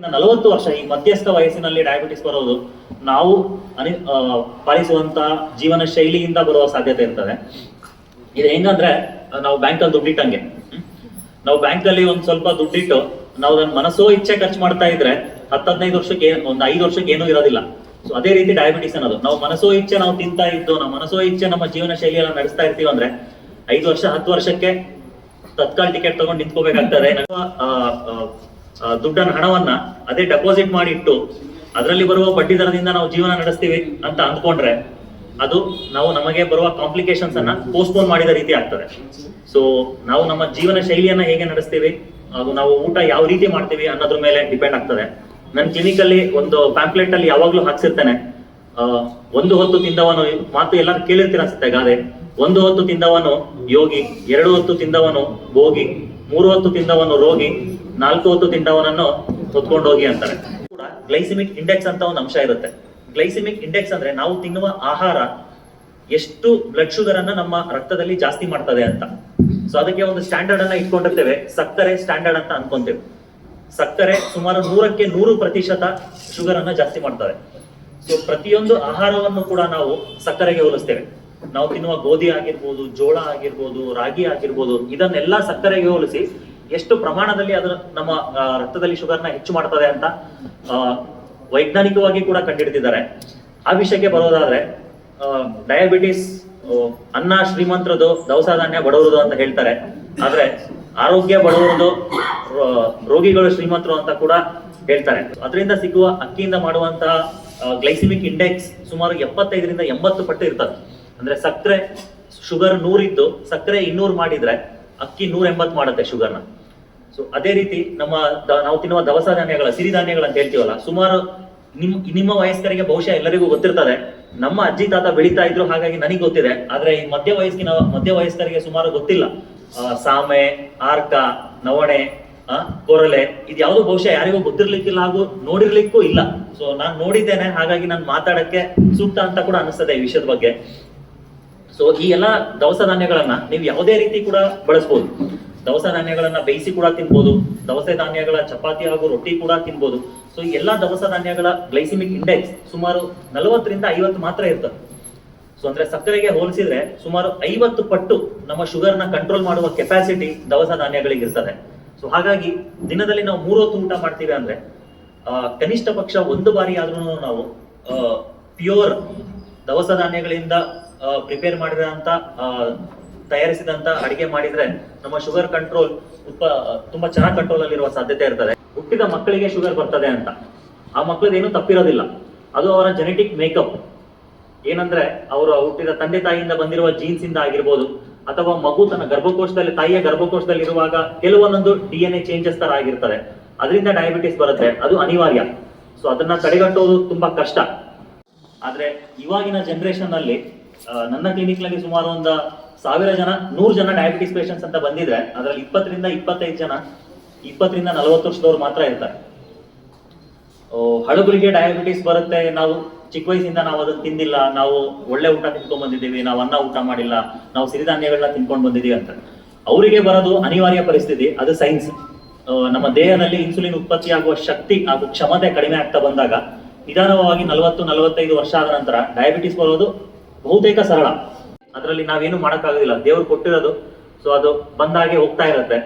ನಲವತ್ತು ವರ್ಷ ಈ ಮಧ್ಯಸ್ಥ ವಯಸ್ಸಿನಲ್ಲಿ ಡಯಾಬಿಟಿಸ್ ಬರೋದು ನಾವು ಅನಿ ಪಾಲಿಸುವಂತ ಜೀವನ ಶೈಲಿಯಿಂದ ಬರುವ ಸಾಧ್ಯತೆ ಇರ್ತದೆ. ಇದು ಹೆಂಗಂದ್ರೆ, ನಾವು ನಾವು ಬ್ಯಾಂಕಲ್ಲಿ ದುಡ್ಡಿಟ್ಟಂಗೆ ನಾವು ನಾವು ಬ್ಯಾಂಕಲ್ಲಿ ಒಂದ್ ಸ್ವಲ್ಪ ದುಡ್ಡಿಟ್ಟು ನಾವು ಅದನ್ನ ಮನಸ್ಸೋ ಇಚ್ಛೆ ಖರ್ಚು ಮಾಡ್ತಾ ಇದ್ರೆ ಹತ್ತು ಹದಿನೈದು ವರ್ಷಕ್ಕೆ ಒಂದ್ ಐದು ವರ್ಷಕ್ಕೆ ಏನೂ ಇರೋದಿಲ್ಲ. ಸೊ ಅದೇ ರೀತಿ ಡಯಾಬಿಟಿಸ್ ಅನ್ನೋದು. ನಾವು ಮನಸ್ಸೋ ಇಚ್ಛೆ ನಾವು ತಿಂತಾ ಇದ್ದು, ನಾವು ಮನಸ್ಸೋ ಇಚ್ಛೆ ನಮ್ಮ ಜೀವನ ಶೈಲಿಯನ್ನ ನಡೆಸ್ತಾ ಇರ್ತೀವಿ ಅಂದ್ರೆ ಐದು ವರ್ಷ, ಹತ್ತು ವರ್ಷಕ್ಕೆ ತತ್ಕಾಲ್ ಟಿಕೆಟ್ ತಗೊಂಡು ನಿಂತ್ಕೋಬೇಕಾಗ್ತದೆ. ದುಡ್ಡನ್ನ ಹಣವನ್ನ ಅದೇ ಡೆಪಾಸಿಟ್ ಮಾಡಿ ಇಟ್ಟು ಅದರಲ್ಲಿ ಬರುವ ಬಡ್ಡಿ ದರದಿಂದ ನಾವು ಜೀವನ ನಡೆಸ್ತೀವಿ ಅಂತ ಅಂದ್ಕೊಂಡ್ರೆ ಅದು ನಾವು ನಮಗೆ ಬರುವ ಕಾಂಪ್ಲಿಕೇಶನ್ಸ್ ಅನ್ನ ಪೋಸ್ಟ್ಪೋನ್ ಮಾಡಿದ ರೀತಿ ಆಗ್ತದೆ. ಸೊ ನಾವು ನಮ್ಮ ಜೀವನ ಶೈಲಿಯನ್ನ ಹೇಗೆ ನಡೆಸ್ತೀವಿ ಹಾಗೂ ನಾವು ಊಟ ಯಾವ ರೀತಿ ಮಾಡ್ತೀವಿ ಅನ್ನೋದ್ರ ಮೇಲೆ ಡಿಪೆಂಡ್ ಆಗ್ತದೆ. ನನ್ನ ಕ್ಲಿನಿಕ್ ಅಲ್ಲಿ ಒಂದು ಪ್ಯಾಂಪ್ಲೆಟ್ ಅಲ್ಲಿ ಯಾವಾಗ್ಲೂ ಹಾಕ್ಸಿರ್ತೇನೆ. ಒಂದು ಹೊತ್ತು ತಿಂದವನು ಮಾತು ಎಲ್ಲರೂ ಕೇಳಿರ್ತೀರ ಅನ್ಸುತ್ತೆ ಗಾದೆ. ಒಂದು ಹೊತ್ತು ತಿಂದವನು ಯೋಗಿ, ಎರಡು ಹೊತ್ತು ತಿಂದವನು ಭೋಗಿ, ಮೂರು ಹೊತ್ತು ತಿಂದವನು ರೋಗಿ ನಾಲ್ಕು ಹೊತ್ತು ತಿಂದವನನ್ನು ಹೊತ್ಕೊಂಡೋಗಿ ಅಂತಾರೆ. ಕೂಡ ಗ್ಲೈಸಿಮಿಕ್ ಇಂಡೆಕ್ಸ್ ಅಂತ ಒಂದು ಅಂಶ ಇರುತ್ತೆ. ಗ್ಲೈಸಿಮಿಕ್ ಇಂಡೆಕ್ಸ್ ಅಂದ್ರೆ ನಾವು ತಿನ್ನುವ ಆಹಾರ ಎಷ್ಟು ಬ್ಲಡ್ ಶುಗರ್ ಅನ್ನ ನಮ್ಮ ರಕ್ತದಲ್ಲಿ ಜಾಸ್ತಿ ಮಾಡ್ತದೆ ಅಂತ. ಸೊ ಅದಕ್ಕೆ ಒಂದು ಸ್ಟ್ಯಾಂಡರ್ಡ್ ಅನ್ನ ಇಟ್ಕೊಂಡಿರ್ತೇವೆ. ಸಕ್ಕರೆ ಸ್ಟ್ಯಾಂಡರ್ಡ್ ಅಂತ ಅನ್ಕೊಂತೇವೆ. ಸಕ್ಕರೆ ಸುಮಾರು ನೂರಕ್ಕೆ ನೂರು ಪ್ರತಿಶತ ಶುಗರ್ ಅನ್ನ ಜಾಸ್ತಿ ಮಾಡ್ತದೆ ಸೊ ಪ್ರತಿಯೊಂದು ಆಹಾರವನ್ನು ಕೂಡ ನಾವು ಸಕ್ಕರೆಗೆ ಹೋಲಿಸ್ತೇವೆ. ನಾವು ತಿನ್ನುವ ಗೋಧಿ ಆಗಿರ್ಬೋದು, ಜೋಳ ಆಗಿರ್ಬೋದು, ರಾಗಿ ಆಗಿರ್ಬೋದು, ಇದನ್ನೆಲ್ಲ ಸಕ್ಕರೆಗೆ ಹೋಲಿಸಿ ಎಷ್ಟು ಪ್ರಮಾಣದಲ್ಲಿ ಅದು ನಮ್ಮ ರಕ್ತದಲ್ಲಿ ಶುಗರ್ನ ಹೆಚ್ಚು ಮಾಡ್ತದೆ ಅಂತ ವೈಜ್ಞಾನಿಕವಾಗಿ ಕೂಡ ಕಂಡುಹಿಡಿದಿದ್ದಾರೆ. ಆ ವಿಷಯಕ್ಕೆ ಬರೋದಾದ್ರೆ ಡಯಾಬಿಟಿಸ್ ಅನ್ನ ಶ್ರೀಮಂತರದು ದವಸ ಧಾನ್ಯ ಬಡವರದು ಅಂತ ಹೇಳ್ತಾರೆ. ಆದ್ರೆ ಆರೋಗ್ಯ ಬಡವರದು ರೋಗಿಗಳು ಶ್ರೀಮಂತರು ಅಂತ ಕೂಡ ಹೇಳ್ತಾರೆ. ಅದರಿಂದ ಸಿಗುವ ಅಕ್ಕಿಯಿಂದ ಮಾಡುವಂತಹ ಗ್ಲೈಸಿಮಿಕ್ ಇಂಡೆಕ್ಸ್ ಸುಮಾರು ಎಪ್ಪತ್ತೈದರಿಂದ ಎಂಬತ್ತು ಪಟ್ಟು ಇರ್ತದೆ. ಅಂದ್ರೆ ಸಕ್ಕರೆ ಶುಗರ್ ನೂರಿದ್ದು, ಸಕ್ಕರೆ ಇನ್ನೂರು ಮಾಡಿದ್ರೆ ಅಕ್ಕಿ ನೂರ ಎಂಬತ್ತು ಮಾಡುತ್ತೆ ಶುಗರ್ನ ಸೊ ಅದೇ ರೀತಿ ನಮ್ಮ ನಾವು ತಿನ್ನುವ ದವಸ ಧಾನ್ಯಗಳ ಸಿರಿಧಾನ್ಯಗಳು ಅಂತ ಹೇಳ್ತೀವಲ್ಲ, ಸುಮಾರು ನಿಮ್, ನಿಮ್ಮ ವಯಸ್ಕರಿಗೆ ಬಹುಶಃ ಎಲ್ಲರಿಗೂ ಗೊತ್ತಿರ್ತದೆ. ನಮ್ಮ ಅಜ್ಜಿ, ತಾತ ಬೆಳೀತಾ ಇದ್ರು ಹಾಗಾಗಿ ನನಗೆ ಗೊತ್ತಿದೆ. ಆದ್ರೆ ಈ ಮಧ್ಯ ವಯಸ್ಸಿನ ಮಧ್ಯ ವಯಸ್ಕರಿಗೆ ಸುಮಾರು ಗೊತ್ತಿಲ್ಲ. ಸಾಮೆ, ಆರ್ಕ, ನವಣೆ ಕೊರಲೆ, ಇದು ಯಾವುದು ಬಹುಶಃ ಯಾರಿಗೂ ಗೊತ್ತಿರ್ಲಿಕ್ಕಿಲ್ಲ ಹಾಗೂ ನೋಡಿರ್ಲಿಕ್ಕೂ ಇಲ್ಲ. ಸೊ ನಾನ್ ನೋಡಿದ್ದೇನೆ, ಹಾಗಾಗಿ ನಾನು ಮಾತಾಡಕ್ಕೆ ಸೂಕ್ತ ಅಂತ ಕೂಡ ಅನಿಸ್ತದೆ ಈ ವಿಷಯದ ಬಗ್ಗೆ. ಸೊ ಈ ಎಲ್ಲಾ ದವಸ ಧಾನ್ಯಗಳನ್ನ ನೀವು ಯಾವುದೇ ರೀತಿ ಕೂಡ ಬಳಸಬಹುದು ದವಸ ಧಾನ್ಯಗಳನ್ನ ಬೇಯಿಸಿ ಕೂಡ ತಿನ್ಬೋದು. ದವಸ ಧಾನ್ಯಗಳ ಚಪಾತಿ ಹಾಗೂ ರೊಟ್ಟಿ ಕೂಡ ತಿನ್ಬೋದು. ಸೊ ಎಲ್ಲಾ ದವಸ ಧಾನ್ಯಗಳ ಗ್ಲೈಸಿಮಿಕ್ ಇಂಡೆಕ್ಸ್ ಸುಮಾರು ನಲವತ್ತರಿಂದ ಐವತ್ತು ಮಾತ್ರ ಇರ್ತದೆ. ಸೊ ಅಂದ್ರೆ ಸಕ್ಕರೆಗೆ ಹೋಲಿಸಿದ್ರೆ ಸುಮಾರು ಐವತ್ತು ಪಟ್ಟು ನಮ್ಮ ಶುಗರ್ನ ಕಂಟ್ರೋಲ್ ಮಾಡುವ ಕೆಪಾಸಿಟಿ ದವಸ ಧಾನ್ಯಗಳಿಗೆ ಇರ್ತದೆ. ಸೊ ಹಾಗಾಗಿ ದಿನದಲ್ಲಿ ನಾವು ಮೂರು ಹೊತ್ತು ಊಟ ಮಾಡ್ತೀವಿ ಅಂದ್ರೆ ಕನಿಷ್ಠ ಪಕ್ಷ ಒಂದು ಬಾರಿ ಆದ್ರೂ ನಾವು ಪ್ಯೂರ್ ದವಸ ಧಾನ್ಯಗಳಿಂದ ಪ್ರಿಪೇರ್ ಮಾಡಿದಂತ ತಯಾರಿಸಿದಂತ ಅಡಿಗೆ ಮಾಡಿದ್ರೆ ನಮ್ಮ ಶುಗರ್ ಕಂಟ್ರೋಲ್ ತುಂಬಾ ಚೆನ್ನಾಗಿ ಕಂಟ್ರೋಲ್ ಅಲ್ಲಿರುವ ಸಾಧ್ಯತೆ ಇರ್ತದೆ. ಹುಟ್ಟಿದ ಮಕ್ಕಳಿಗೆ ಶುಗರ್ ಬರ್ತದೆ ಅಂತ. ಆ ಮಕ್ಕಳದೇನು ತಪ್ಪಿರೋದಿಲ್ಲ. ಅದು ಅವರ ಜೆನೆಟಿಕ್ ಮೇಕಪ್ ಏನಂದ್ರೆ, ಅವರು ಹುಟ್ಟಿದ ತಂದೆ ತಾಯಿಯಿಂದ ಬಂದಿರುವ ಜೀನ್ಸ್ ಇಂದ ಆಗಿರ್ಬೋದು, ಅಥವಾ ಮಗು ತನ್ನ ಗರ್ಭಕೋಶದಲ್ಲಿ, ತಾಯಿಯ ಗರ್ಭಕೋಶದಲ್ಲಿ ಇರುವಾಗ ಕೆಲವೊಂದೊಂದು ಡಿ ಎನ್ ಎ ಚೇಂಜಸ್ ತರ ಆಗಿರ್ತದೆ. ಅದರಿಂದ ಡಯಾಬಿಟಿಸ್ ಬರುತ್ತೆ. ಅದು ಅನಿವಾರ್ಯ. ಸೊ ಅದನ್ನ ತಡೆಗಟ್ಟೋದು ತುಂಬಾ ಕಷ್ಟ. ಆದ್ರೆ, ಇವಾಗಿನ ಜನರೇಷನ್ ಅಲ್ಲಿ ನನ್ನ ಕ್ಲಿನಿಕ್ನಲ್ಲಿ ಸುಮಾರು ಒಂದು ಸಾವಿರ ಜನ, ನೂರು ಜನ ಡಯಾಬಿಟಿಸ್ ಪೇಷಂಟ್ಸ್ ಅಂತ ಬಂದಿದ್ರೆ ಅದರಲ್ಲಿ ಇಪ್ಪತ್ತರಿಂದ ಇಪ್ಪತ್ತೈದು ಜನ, ಇಪ್ಪತ್ತರಿಂದ ನಲವತ್ತು ವರ್ಷದವ್ರು ಮಾತ್ರ ಇರ್ತಾರೆ. ಹಳಬರಿಗೆ ಡಯಾಬಿಟಿಸ್ ಬರುತ್ತೆ ನಾವು ಚಿಕ್ಕ ವಯಸ್ಸಿಂದ ನಾವು ಅದನ್ನ ತಿಂದಿಲ್ಲ, ನಾವು ಒಳ್ಳೆ ಊಟ ತಿನ್ಕೊಂಡ್ ಬಂದಿದ್ದೀವಿ, ನಾವು ಅನ್ನ ಊಟ ಮಾಡಿಲ್ಲ, ನಾವು ಸಿರಿಧಾನ್ಯಗಳನ್ನ ತಿನ್ಕೊಂಡ್ ಬಂದಿದ್ದೀವಿ ಅಂತ. ಅವರಿಗೆ ಬರೋದು ಅನಿವಾರ್ಯ ಪರಿಸ್ಥಿತಿ, ಅದು ಸೈನ್ಸ್ ನಮ್ಮ ದೇಹದಲ್ಲಿ ಇನ್ಸುಲಿನ್ ಉತ್ಪತ್ತಿಯಾಗುವ ಶಕ್ತಿ ಹಾಗೂ ಕ್ಷಮತೆ ಕಡಿಮೆ ಆಗ್ತಾ ಬಂದಾಗ ನಿಧಾನವಾಗಿ ನಲವತ್ತು ನಲವತ್ತೈದು ವರ್ಷ ಆದ ನಂತರ ಡಯಾಬಿಟಿಸ್ ಬರೋದು ಬಹುತೇಕ ಸರಳ. ಅದರಲ್ಲಿ ನಾವೇನು ಮಾಡೋಕ್ಕಾಗೋದಿಲ್ಲ. ದೇವ್ರು ಕೊಟ್ಟಿರೋದು ಸೊ ಅದು ಬಂದಾಗೆ ಹೋಗ್ತಾ ಇರುತ್ತೆ.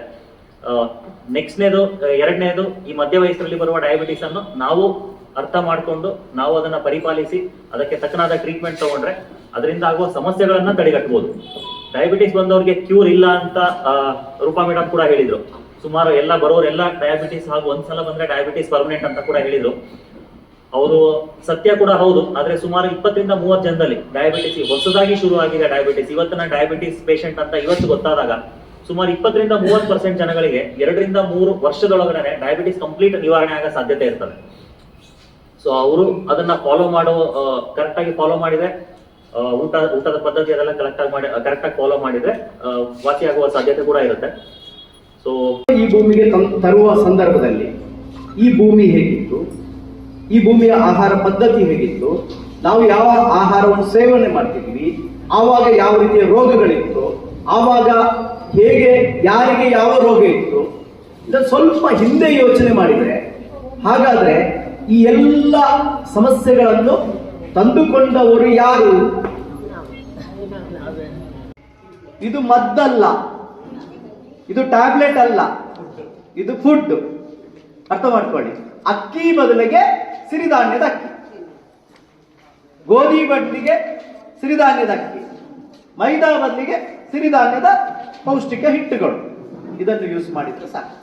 ನೆಕ್ಸ್ಟ್ನೇದು ಎರಡನೇದು, ಈ ಮಧ್ಯ ವಯಸ್ಸಲ್ಲಿ ಬರುವ ಡಯಾಬಿಟಿಸ್ ಅನ್ನು ನಾವು ಅರ್ಥ ಮಾಡಿಕೊಂಡು ನಾವು ಅದನ್ನ ಪರಿಪಾಲಿಸಿ ಅದಕ್ಕೆ ತಕ್ಕನಾದ ಟ್ರೀಟ್ಮೆಂಟ್ ತಗೊಂಡ್ರೆ ಅದರಿಂದ ಆಗುವ ಸಮಸ್ಯೆಗಳನ್ನ ತಡೆಗಟ್ಟಬಹುದು ಡಯಾಬಿಟಿಸ್ ಬಂದವ್ರಿಗೆ ಕ್ಯೂರ್ ಇಲ್ಲ ಅಂತ ರೂಪಾ ಮೇಡಮ್ ಕೂಡ ಹೇಳಿದ್ರು. ಸುಮಾರು ಎಲ್ಲ ಬರೋರೆಲ್ಲ ಡಯಾಬಿಟಿಸ್ ಹಾಗೂ ಒಂದ್ಸಲ ಬಂದ್ರೆ ಡಯಾಬಿಟಿಸ್ ಪರ್ಮನೆಂಟ್ ಅಂತ ಕೂಡ ಹೇಳಿದ್ರು. ಅವರು ಸತ್ಯ ಕೂಡ ಹೌದು, ಆದ್ರೆ ಸುಮಾರು ಇಪ್ಪತ್ತರಿಂದ ಮೂವತ್ತು ಜನದಲ್ಲಿ ಡಯಾಬಿಟಿಸ್ ಹೊಸದಾಗಿ ಶುರು ಆಗಿದೆ ಡಯಾಬಿಟಿಸ್ ಇವತ್ತಿನ ಡಯಾಬಿಟಿಸ್ ಪೇಷಂಟ್ ಅಂತ ಇವತ್ತು ಗೊತ್ತಾದಾಗ ಸುಮಾರು ಇಪ್ಪತ್ತರಿಂದ ಮೂವತ್ತು ಪರ್ಸೆಂಟ್ ಜನಗಳಿಗೆ ಎರಡರಿಂದ ಮೂರು ವರ್ಷದೊಳಗಡೆ ಡಯಾಬಿಟಿಸ್ ಕಂಪ್ಲೀಟ್ ನಿವಾರಣೆ ಆಗೋ ಸಾಧ್ಯತೆ ಇರ್ತದೆ. ಸೊ ಅವರು ಅದನ್ನ ಫಾಲೋ ಮಾಡೋ ಕರೆಕ್ಟ್ ಆಗಿ ಫಾಲೋ ಮಾಡಿದ್ರೆ ಊಟ, ಊಟದ ಪದ್ಧತಿ ಅದೆಲ್ಲ ಕರೆಕ್ಟ್ ಆಗಿ ಮಾಡಿ ಕರೆಕ್ಟ್ ಆಗಿ ಫಾಲೋ ಮಾಡಿದ್ರೆ ವಾಸಿ ವಾಸಿಯಾಗುವ ಸಾಧ್ಯತೆ ಕೂಡ ಇರುತ್ತೆ. ಸೊ ಈ ಭೂಮಿಗೆ ತರುವ ಸಂದರ್ಭದಲ್ಲಿ ಈ ಭೂಮಿ ಹೇಗಿತ್ತು? ಈ ಭೂಮಿಯ ಆಹಾರ ಪದ್ಧತಿ ಹೇಗಿತ್ತು? ನಾವು ಯಾವ ಆಹಾರವನ್ನು ಸೇವನೆ ಮಾಡ್ತಿದ್ವಿ? ಆವಾಗ ಯಾವ ರೀತಿಯ ರೋಗಗಳಿತ್ತು? ಆವಾಗ ಹೇಗೆ, ಯಾರಿಗೆ ಯಾವ ರೋಗ ಇತ್ತು? ಇದನ್ನು ಸ್ವಲ್ಪ ಹಿಂದೆ ಯೋಚನೆ ಮಾಡಿದರೆ, ಹಾಗಾದ್ರೆ ಈ ಎಲ್ಲ ಸಮಸ್ಯೆಗಳನ್ನು ತಂದುಕೊಂಡವರು ಯಾರು? ಇದು ಮದ್ದಲ್ಲ. ಇದು ಟ್ಯಾಬ್ಲೆಟ್ ಅಲ್ಲ. ಇದು ಫುಡ್. ಅರ್ಥ ಮಾಡ್ಕೊಳ್ಳಿ. ಅಕ್ಕಿ ಬದಲಿಗೆ ಸಿರಿಧಾನ್ಯದ ಅಕ್ಕಿ ಗೋಧಿ ಬದಲಿಗೆ ಸಿರಿಧಾನ್ಯದ ಅಕ್ಕಿ ಮೈದಾ ಬದಲಿಗೆ ಸಿರಿಧಾನ್ಯದ ಪೌಷ್ಟಿಕ ಹಿಟ್ಟುಗಳು. ಇದನ್ನು ಯೂಸ್ ಮಾಡಿದ್ರೆ ಸಾಕು.